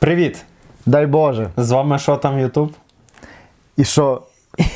Привіт! Дай Боже. З вами що там Ютуб? І що?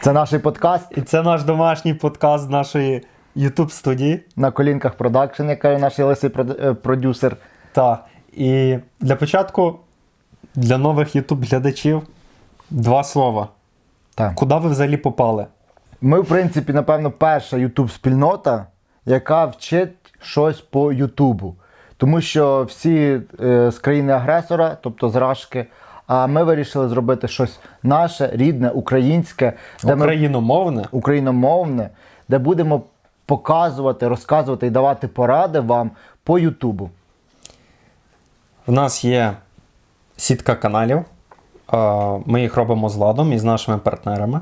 Це наш подкаст І це наш домашній подкаст з нашої Ютуб студії. на колінках продакшн, як каже наш лисий прод- продюсер. Так. І для початку для нових Ютуб глядачів два слова. Так. Куди ви взагалі попали? Ми, в принципі, напевно, перша Ютуб спільнота, яка вчить щось по Ютубу. Тому що всі е, з країни-агресора, тобто з Рашки, а ми вирішили зробити щось наше, рідне, українське, де ми Україномовне. україномовне, де будемо показувати, розказувати і давати поради вам по Ютубу. В нас є сітка каналів. Ми їх робимо з ладом і з нашими партнерами.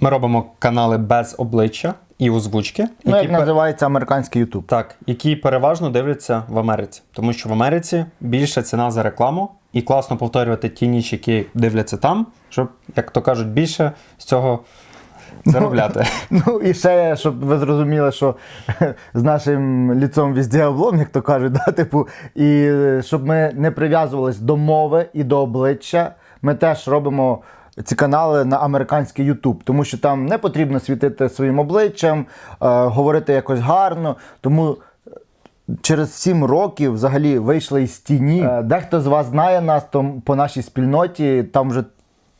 Ми робимо канали без обличчя і озвучки. Ну, як пер- називається американський Ютуб. Так, які переважно дивляться в Америці. Тому що в Америці більша ціна за рекламу, і класно повторювати ті ніші, які дивляться там, щоб, як то кажуть, більше з цього заробляти. Ну і ще, щоб ви зрозуміли, що з нашим ліцом везде облом, як то кажуть, да, типу, і е, щоб ми не прив'язувались до мови і до обличчя, ми теж робимо ці канали на американський YouTube, тому що там не потрібно світити своїм обличчям, е, говорити якось гарно. Тому через 7 років взагалі вийшли із тіні. Е, Дехто з вас знає нас то по нашій спільноті, там вже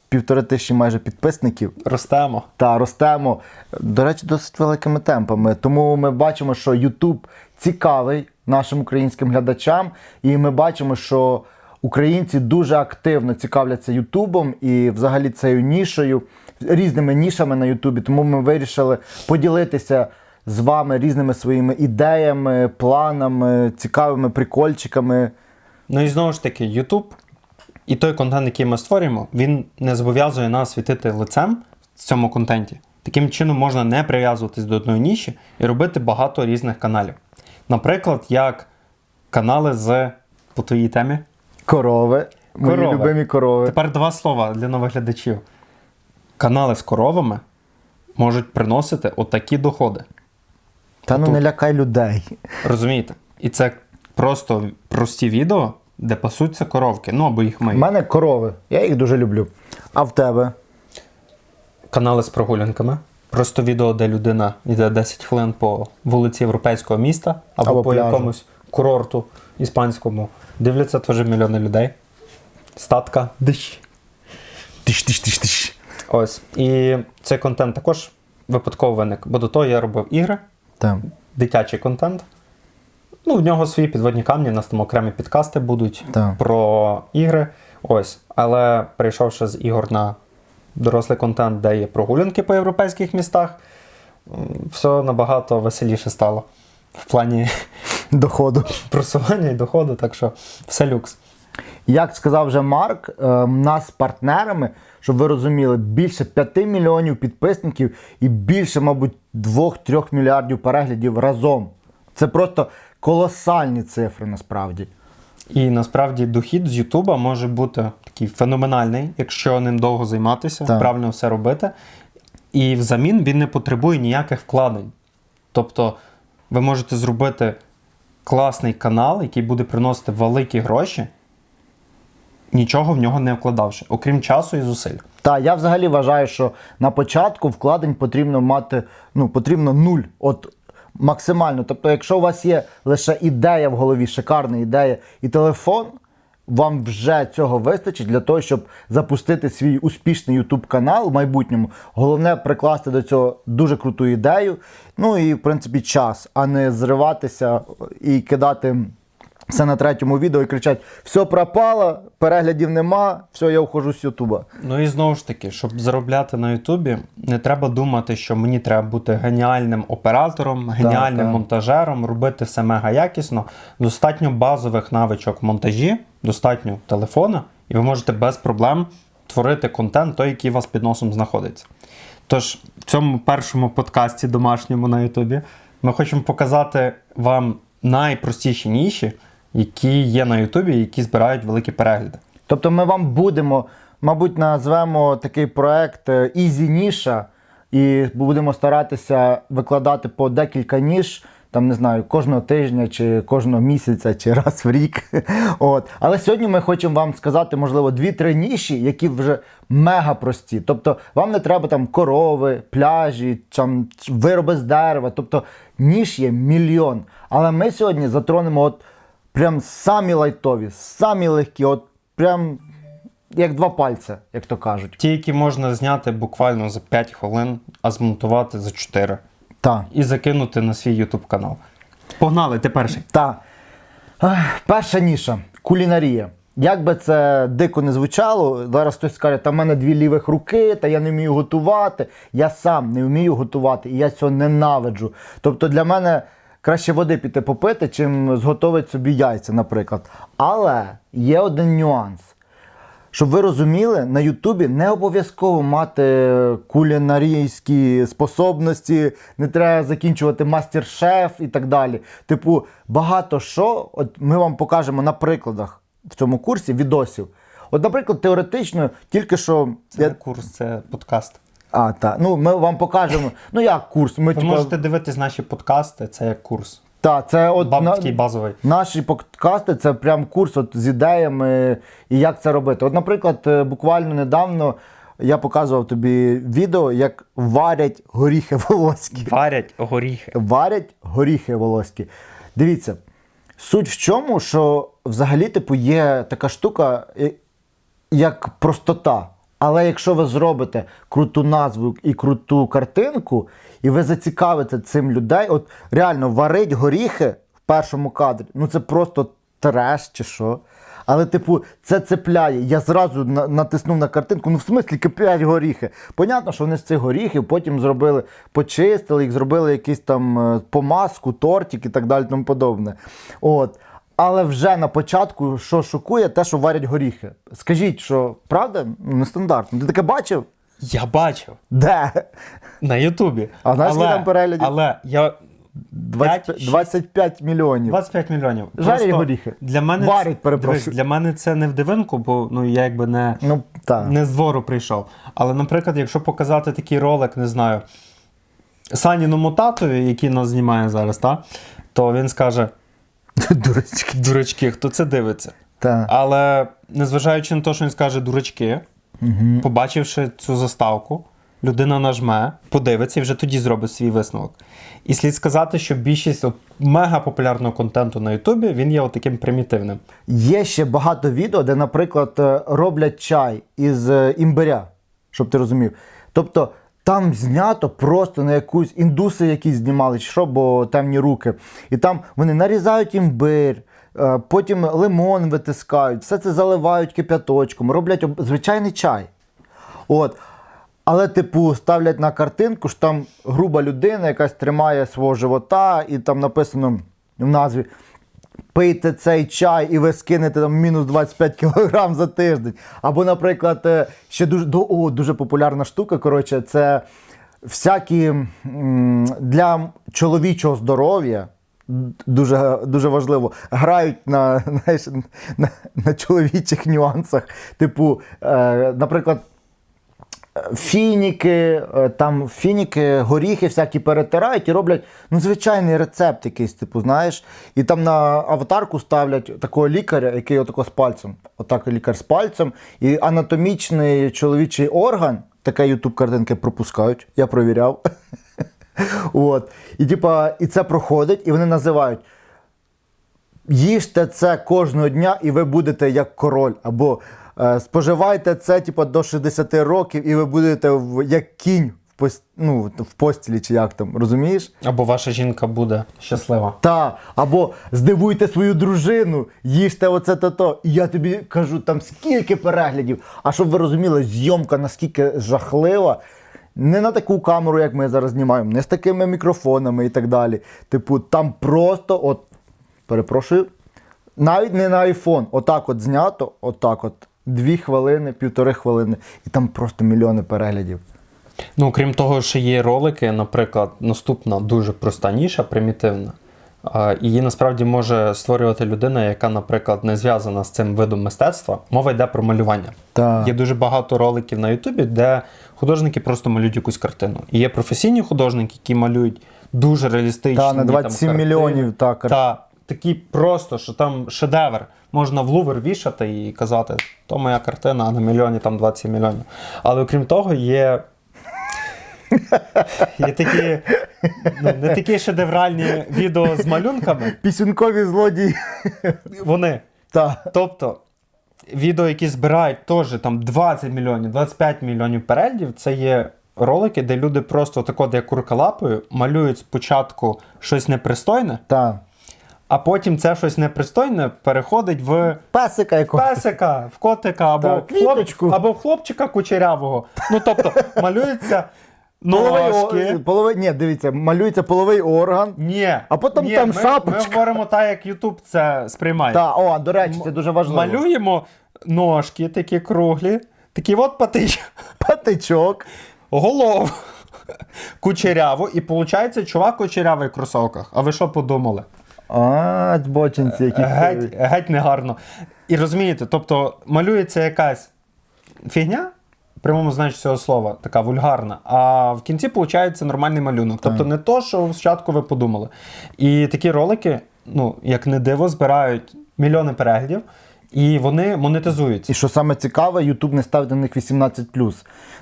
півтори тисячі майже підписників. Ростемо. Та ростемо, до речі, досить великими темпами. Тому ми бачимо, що YouTube цікавий нашим українським глядачам, і ми бачимо, що українці дуже активно цікавляться Ютубом і взагалі цією нішою, різними нішами на Ютубі. Тому ми вирішили поділитися з вами різними своїми ідеями, планами, цікавими прикольчиками. Ну і знову ж таки, YouTube і той контент, який ми створюємо, він не зобов'язує нас світити лицем в цьому контенті. Таким чином можна не прив'язуватись до одної ніші і робити багато різних каналів. Наприклад, як канали з по твоїй темі. Корови, мої Корови. любимі корови. Тепер два слова для нових глядачів. Канали з коровами можуть приносити отакі доходи. Та ну Тут. не лякай людей. Розумієте? І це просто прості відео, де пасуться коровки. Ну або їх У мене корови, я їх дуже люблю. А в тебе? Канали з прогулянками. Просто відео, де людина йде 10 хвилин по вулиці європейського міста або, Або по пляжу. якомусь курорту іспанському. Дивляться теж мільйони людей. Статка. Дищ. Тиш, тиш, тиш, тиш. Ось. І цей контент також випадково виник. Бо до того я робив ігри, Там. дитячий контент. Ну, в нього свої підводні камні, у нас там окремі підкасти будуть Так. про ігри. Ось. Але перейшовши з ігор на дорослий контент, де є прогулянки по європейських містах, все набагато веселіше стало в плані Доходу. просування і доходу, так що все люкс. Як сказав вже Марк, е, нас з партнерами, щоб ви розуміли, більше 5 мільйонів підписників і більше, мабуть, 2-3 мільярдів переглядів разом. Це просто колосальні цифри насправді. І насправді дохід з Ютуба може бути такий феноменальний, якщо ним довго займатися, Так. правильно все робити. І взамін він не потребує ніяких вкладень. Тобто ви можете зробити класний канал, який буде приносити великі гроші, нічого в нього не вкладавши, окрім часу і зусиль. Та я взагалі вважаю, що на початку вкладень потрібно мати ну, потрібно нуль. От максимально. Тобто, якщо у вас є лише ідея в голові, шикарна ідея і телефон, вам вже цього вистачить для того, щоб запустити свій успішний YouTube канал в майбутньому. Головне прикласти до цього дуже круту ідею. Ну і в принципі час, а не зриватися і кидати. Все на третьому відео і кричать: все пропало, переглядів нема, все, я ухожу з Ютуба. Ну і знову ж таки, щоб заробляти на Ютубі, не треба думати, що мені треба бути геніальним оператором, геніальним так. монтажером, робити все мега якісно. Достатньо базових навичок в монтажі, достатньо телефона, і ви можете без проблем творити контент, той, який у вас під носом знаходиться. Тож, в цьому першому подкасті домашньому на Ютубі ми хочемо показати вам найпростіші ніші, які є на Ютубі, які збирають великі перегляди. Тобто ми вам будемо, мабуть, назвемо такий проект е, Easy Ніша, і будемо старатися викладати по декілька ніж там не знаю, кожного тижня, чи кожного місяця, чи раз в рік. От. Але сьогодні ми хочемо вам сказати, можливо, дві-три ніші, які вже мега прості. Тобто вам не треба там корови, пляжі, там вироби з дерева. Тобто ніж є мільйон. Але ми сьогодні затронемо от прям самі лайтові, самі легкі, от прям як два пальця, як то кажуть. Ті, які можна зняти буквально за 5 хвилин, а змонтувати за 4. Так. І закинути на свій YouTube канал. Погнали, ти перший. Та перша ніша кулінарія. Як би це дико не звучало, зараз хтось скаже, та в мене дві лівих руки, та я не вмію готувати. Я сам не вмію готувати, і я цього ненавиджу. Тобто для мене краще води піти попити, чим зготовити собі яйця, наприклад. Але є один нюанс. Щоб ви розуміли, на Ютубі не обов'язково мати кулінарійські способності, не треба закінчувати мастер-шеф і так далі. Типу, багато що, от ми вам покажемо на прикладах в цьому курсі відосів. От, наприклад, теоретично, тільки що. Це я- не курс, це подкаст. А, так. Ну, ми вам покажемо. Ну як курс? Ми, Ви типу, можете дивитись наші подкасти, це як курс. Та, це от Баб, на- такий базовий. Наші подкасти це прям курс от з ідеями і як це робити. От, наприклад, е, буквально недавно я показував тобі відео, як варять горіхи волоські. Варять горіхи. Варять горіхи волоські. Дивіться, суть в чому, що взагалі, типу, є така штука, е, як простота. Але якщо ви зробите круту назву і круту картинку, і ви зацікавите цим людей, от реально варить горіхи в першому кадрі, ну це просто треш чи що. Але, типу, це цепляє. Я зразу натиснув на картинку. Ну, в смислі, кипять горіхи. Понятно, що вони з цих горіхів потім зробили, почистили їх, зробили якийсь там е, помазку, тортик і так далі, тому подобне. От. Але вже на початку, що шокує, те, що варять горіхи. Скажіть, що правда? Ну, Нестандартно. Ти таке бачив? Я бачив Де? на Ютубі. А знаєш, скільки там переглядів? Але я 25, 25 мільйонів. 25 мільйонів. Жарять горіхи. Для мене Варять, це- перепрошую. дивись, для мене це не в дивинку, бо ну я якби не, Ну, не з двору прийшов. Але, наприклад, якщо показати такий ролик, не знаю, Саніному татові, який нас знімає зараз, та, то він скаже: Дурочки. дурачки, хто це дивиться? Так. Але незважаючи на те, що він скаже дурачки, побачивши цю заставку, людина нажме, подивиться і вже тоді зробить свій висновок. І слід сказати, що більшість мега популярного контенту на Ютубі він є таким примітивним. Є ще багато відео, де, наприклад, е, роблять чай із е, імбиря, щоб ти розумів. Тобто там знято просто на якусь індуси, які знімали, чи що, бо темні руки. І там вони нарізають імбир, е, потім лимон витискають, все це заливають кип'яточком, роблять звичайний чай. От. Але, типу, ставлять на картинку, що там груба людина, якась тримає свого живота, і там написано в назві пийте цей чай і ви скинете там мінус 25 кг за тиждень. Або, наприклад, е, ще дуже, о, дуже популярна штука, коротше, це всякі для чоловічого здоров'я. Дуже, дуже важливо, грають на, знаєш, на, на чоловічих нюансах. Типу, е, наприклад, фініки, е, там фініки, горіхи всякі перетирають і роблять ну, звичайний рецепт якийсь, типу, знаєш. І там на аватарку ставлять такого лікаря, який отако з пальцем. Отак лікар з пальцем. І анатомічний чоловічий орган, таке ютуб картинки пропускають, я провіряв. От. І, типа, і це проходить, і вони називають. Їжте це кожного дня, і ви будете як король. Або споживайте це типу, до 60 років, і ви будете в, як кінь в, ну, в постілі, чи як там, розумієш? Або ваша жінка буде щаслива. Та, або здивуйте свою дружину, їжте оце то то. І я тобі кажу, там скільки переглядів. А щоб ви розуміли, зйомка наскільки жахлива. Не на таку камеру, як ми зараз знімаємо, не з такими мікрофонами і так далі. Типу, там просто, от, перепрошую, навіть не на iPhone, отак от знято, отак от, дві хвилини, півтори хвилини, і там просто мільйони переглядів. Ну, крім того, що є ролики, наприклад, наступна дуже проста ніша, примітивна. Її насправді може створювати людина, яка, наприклад, не зв'язана з цим видом мистецтва. Мова йде про малювання. Так. Є дуже багато роликів на Ютубі, де художники просто малюють якусь картину. І є професійні художники, які малюють дуже реалістичні. Та, на там 27 картини. мільйонів, та, кар- Та, такі просто, що там шедевр. Можна в лувер вішати і казати, то моя картина, а на мільйоні там 20 мільйонів. Але окрім того, є. Є такі ну, не такі шедевральні відео з малюнками. Пісюнкові злодії. Вони. Та. Тобто, відео, які збирають теж там 20 мільйонів, 25 мільйонів переглядів, це є ролики, де люди просто тако, де курка лапою, малюють спочатку щось непристойне, Та. А потім це щось непристойне переходить в Песика якогось. песика, в котика або, Так, в хлоп... квіточку. або в хлопчика кучерявого. Ну тобто малюється Половий, ножки. половий, ні, дивіться, малюється половий орган. Ні. А потім Ні, там ми, шапочка. Ми говоримо так, як Ютуб це сприймає. Та, о, до речі, це дуже важливо. Малюємо ножки такі круглі, такі от патич, Патичок. голову, кучеряву, і виходить, чувак кучерявий в кросовках. А ви що подумали? А, бочинці, які. Геть, геть негарно. І розумієте, тобто малюється якась фігня, в прямому значенні цього слова, така вульгарна, а в кінці виходить нормальний малюнок. Тобто не то, що спочатку ви подумали. І такі ролики, ну, як не диво, збирають мільйони переглядів, і вони монетизуються. І що саме цікаве, YouTube не ставить на них 18.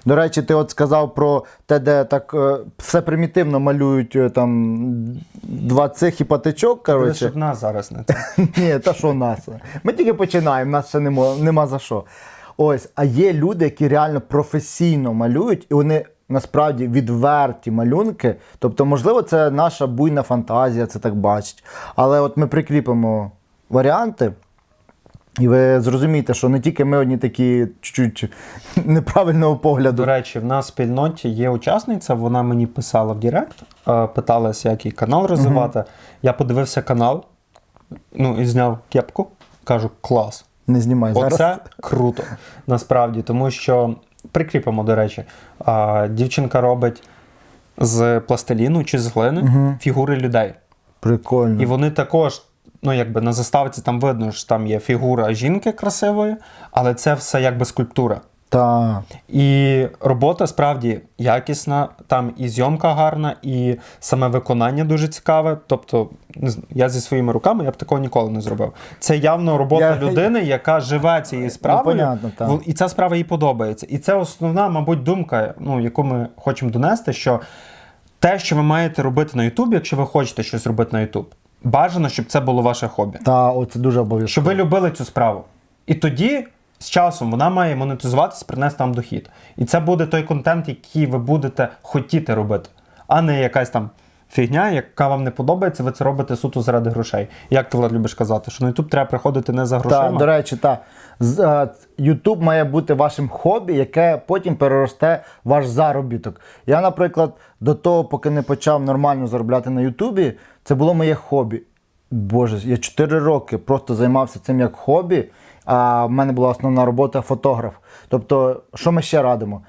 До речі, ти от сказав про те, де так е, все примітивно малюють е, там два цих і патичок. Але Коротше. щоб нас зараз не це. Ні, та що нас? Ми тільки починаємо, нас ще нема, нема за що. Ось, а є люди, які реально професійно малюють, і вони насправді відверті малюнки. Тобто, можливо, це наша буйна фантазія, це так бачить. Але от ми прикріпимо варіанти. І ви зрозумієте, що не тільки ми одні такі чуть-чуть неправильного погляду. До речі, в нас в спільноті є учасниця, вона мені писала в Директ, е, питалася, як їй канал розвивати. Я подивився канал, ну і зняв кепку. Кажу, клас. Не знімай зараз. Оце круто. Насправді, тому що прикріпимо, до речі, дівчинка робить з пластиліну чи з глини фігури людей. Прикольно. І вони також, ну якби на заставці там видно, що там є фігура жінки красивої, але це все якби скульптура. Та. І робота справді якісна, там і зйомка гарна, і саме виконання дуже цікаве. Тобто, я зі своїми руками я б такого ніколи не зробив. Це явно робота Я- людини, яка живе цією справою, понятно, так. в- і ця справа їй подобається. І це основна, мабуть, думка, ну, яку ми хочемо донести, що те, що ви маєте робити на Ютубі, якщо ви хочете щось робити на Ютуб, бажано, щоб це було ваше хобі. Та, о, це дуже обов'язково. Щоб ви любили цю справу. І тоді з часом вона має монетизуватися, принести вам дохід. І це буде той контент, який ви будете хотіти робити, а не якась там фігня, яка вам не подобається, ви це робите суто заради грошей. Як ти Влад, любиш казати, що на YouTube треба приходити не за грошима. Так, до речі, так. YouTube має бути вашим хобі, яке потім переросте ваш заробіток. Я, наприклад, до того, поки не почав нормально заробляти на Ютубі, це було моє хобі. Боже, я 4 роки просто займався цим як хобі, а в мене була основна робота фотограф. Тобто, що ми ще радимо?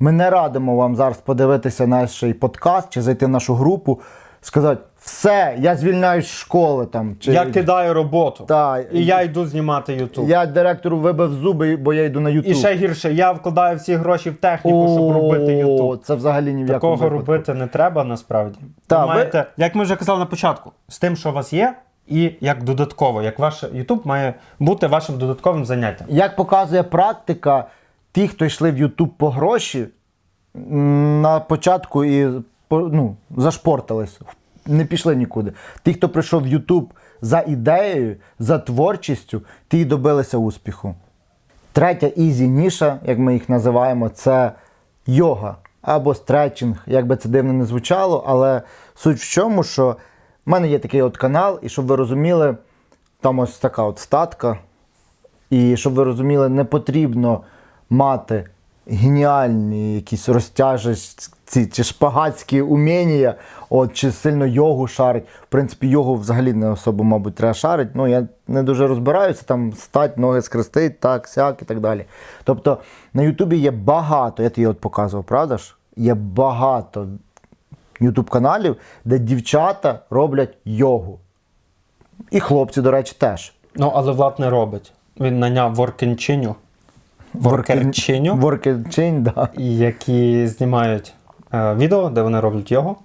Ми не радимо вам зараз подивитися наш подкаст чи зайти в нашу групу, сказати, все, я звільняюсь з школи там. Чи... Я кидаю роботу. Та, і я йду знімати YouTube. Я директору вибив зуби, бо я йду на Ютуб. І ще гірше, я вкладаю всі гроші в техніку, щоб робити YouTube. Це взагалі ні в якому Такого випадку. робити не треба насправді. Та, ви ви- маєте, як ми вже казали на початку, з тим, що у вас є, і як додатково, як ваш YouTube має бути вашим додатковим заняттям. Як показує практика, ті, хто йшли в Ютуб по гроші, на початку і ну, зашпортались, не пішли нікуди. Ті, хто прийшов в Ютуб за ідеєю, за творчістю, ті добилися успіху. Третя ізі ніша, як ми їх називаємо, це йога або стретчинг, як би це дивно не звучало, але суть в чому, що в мене є такий от канал, і щоб ви розуміли, там ось така от статка. І щоб ви розуміли, не потрібно мати геніальні якісь розтяжці чи шпагатські уміння, от, чи сильно йогу шарить. В принципі, йогу взагалі не особо, мабуть, треба шарить. Ну, я не дуже розбираюся, там стать, ноги скрестить, так, сяк і так далі. Тобто на Ютубі є багато, я тобі от показував, правда ж? Є багато Ютуб каналів, де дівчата роблять йогу. І хлопці, до речі, теж. Ну, але Влад не робить. Він наняв воркенчиню, воркерчиню, Воркерчинь, да. які знімають е, відео, де вони роблять його.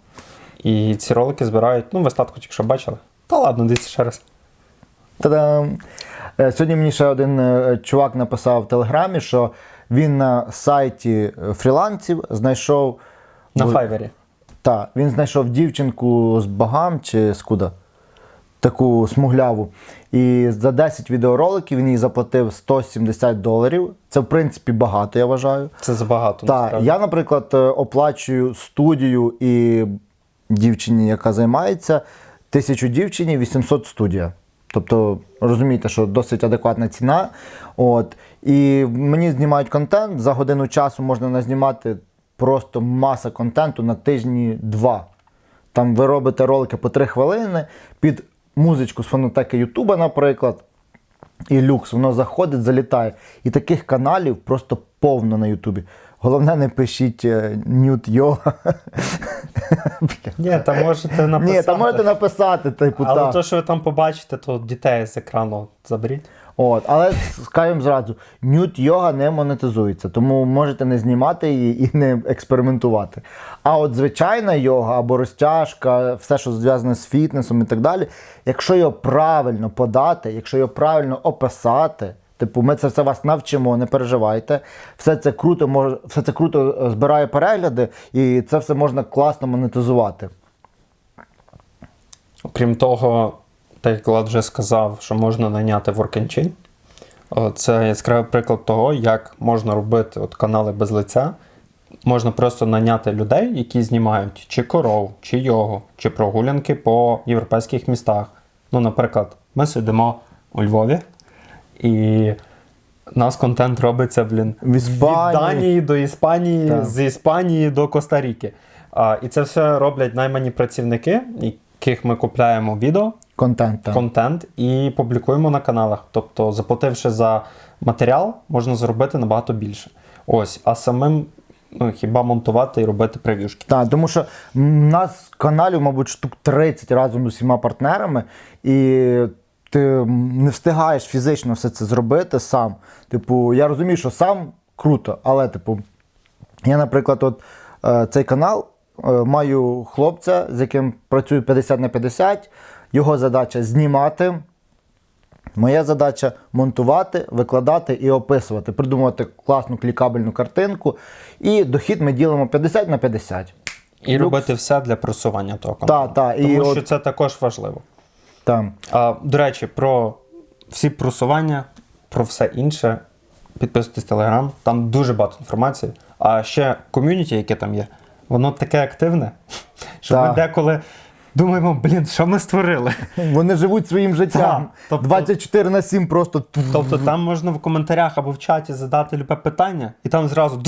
І ці ролики збирають, ну, ви статку тільки що бачили. Та ладно, дивіться ще раз. Та-дам! Е, Сьогодні мені ще один е, чувак написав в Телеграмі, що він на сайті е, фрілансів знайшов. На файвері. Та, він знайшов дівчинку з Багам чи з куди? Таку смугляву. І за 10 відеороликів він їй заплатив 170 доларів. Це, в принципі, багато, я вважаю. Це забагато. Так, насправді. я, наприклад, е, оплачую студію і дівчині, яка займається, тисячу дівчині 800 студія. Тобто, розумієте, що досить адекватна ціна. От. І мені знімають контент. За годину часу можна назнімати просто маса контенту на тижні два. Там ви робите ролики по 3 хвилини під музичку з фонотеки Ютуба, наприклад. І люкс, воно заходить, залітає. І таких каналів просто повно на Ютубі. Головне, не пишіть е, нют йога. Ні, там можете написати. Ні, там можете написати, типу, Але так. то, що ви там побачите, то дітей з екрану заберіть. От, але скажемо зразу, нют йога не монетизується, тому можете не знімати її і не експериментувати. А от звичайна йога або розтяжка, все, що зв'язане з фітнесом і так далі, якщо його правильно подати, якщо його правильно описати. Типу, ми це все вас навчимо, не переживайте. Все це круто може, все це круто е, збирає перегляди, і це все можна класно монетизувати. Окрім того, так як Влад вже сказав, що можна найняти WorkNchain. Це яскравий приклад того, як можна робити от канали без лиця. Можна просто найняти людей, які знімають чи коров, чи йогу, чи прогулянки по європейських містах. Ну, наприклад, ми сидимо у Львові, і у нас контент робиться, блін, від Данії до Іспанії, Так. з Іспанії до Коста-Ріки. І це все роблять наймані працівники, яких ми купляємо відео, Контент. так. контент і публікуємо на каналах. Тобто, заплативши за матеріал, можна зробити набагато більше. Ось, а самим ну, хіба монтувати і робити прев'юшки. Так, тому що в нас каналів, мабуть, штук 30 разом з усіма партнерами, і ти не встигаєш фізично все це зробити сам. Типу, я розумію, що сам круто, але, типу, я, наприклад, от е, цей канал е, маю хлопця, з яким працюю 50 на 50. Його задача знімати. Моя задача монтувати, викладати і описувати, придумувати класну клікабельну картинку. І дохід ми ділимо 50 на 50. І робити все для просування того контенту. та, і Тому от- що це також важливо. Там. А, до речі, про всі просування, про все інше. Підписуйтесь в Телеграм, там дуже багато інформації. А ще ком'юніті, яке там є, воно таке активне, що ми деколи думаємо, блін, що ми створили. Вони живуть своїм життям. Тобто- 24 на 7 просто. Тобто там можна в коментарях або в чаті задати любе питання, і там зразу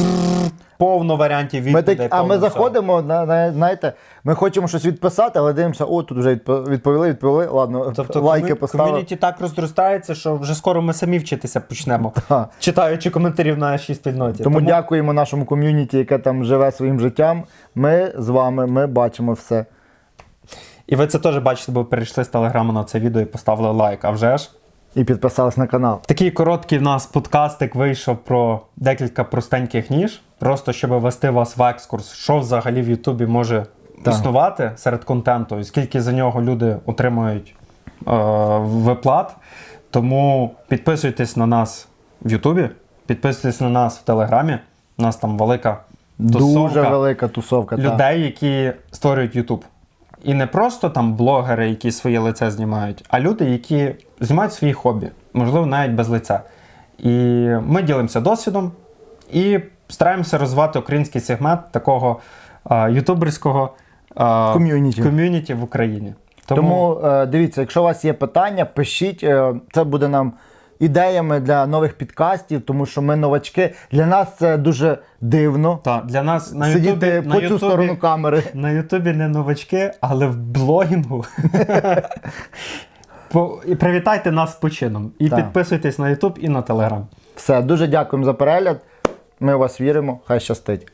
повно варіантів Ми відповідей. так, а ми заходимо, на, на, знаєте, ми хочемо щось відписати, але дивимося, о, тут вже відпо- відповіли, відповіли. Ладно, Тобто лайки ком'ю- поставили. ком'юніті так розростається, що вже скоро ми самі вчитися почнемо, Так. читаючи коментарі в нашій спільноті. Тому дякуємо нашому ком'юніті, яке там живе своїм життям. Ми з вами, ми бачимо все. І ви це теж бачите, бо перейшли з телеграму на це відео і поставили лайк. А вже ж І підписались на канал. такий короткий в нас подкастик вийшов про декілька простеньких ніж, просто щоб ввести вас в екскурс, що взагалі в Ютубі може Так. існувати серед контенту, і скільки за нього люди отримують е, виплат. Тому підписуйтесь на нас в Ютубі, підписуйтесь на нас в Телеграмі. У нас там велика Дуже тусовка велика тусовка. та. людей, які створюють YouTube. І не просто там блогери, які своє лице знімають, а люди, які знімають свої хобі, можливо, навіть без лиця. І ми ділимося досвідом і стараємося розвивати український сегмент такого а, ютуберського а, Ком'юніті. ком'юніті в Україні. Тому, Тому е, дивіться, якщо у вас є питання, пишіть. е, Це буде нам ідеями для нових підкастів, тому що ми новачки. Для нас це дуже дивно. та, для нас на Сидіти Ютубі, по на цю Ютубі, сторону камери. на Ютубі не новачки, але в блогінгу. І привітайте нас почином. І Так. підписуйтесь на Ютуб і на Телеграм. Все, дуже дякуємо за перегляд. Ми в вас віримо. Хай щастить.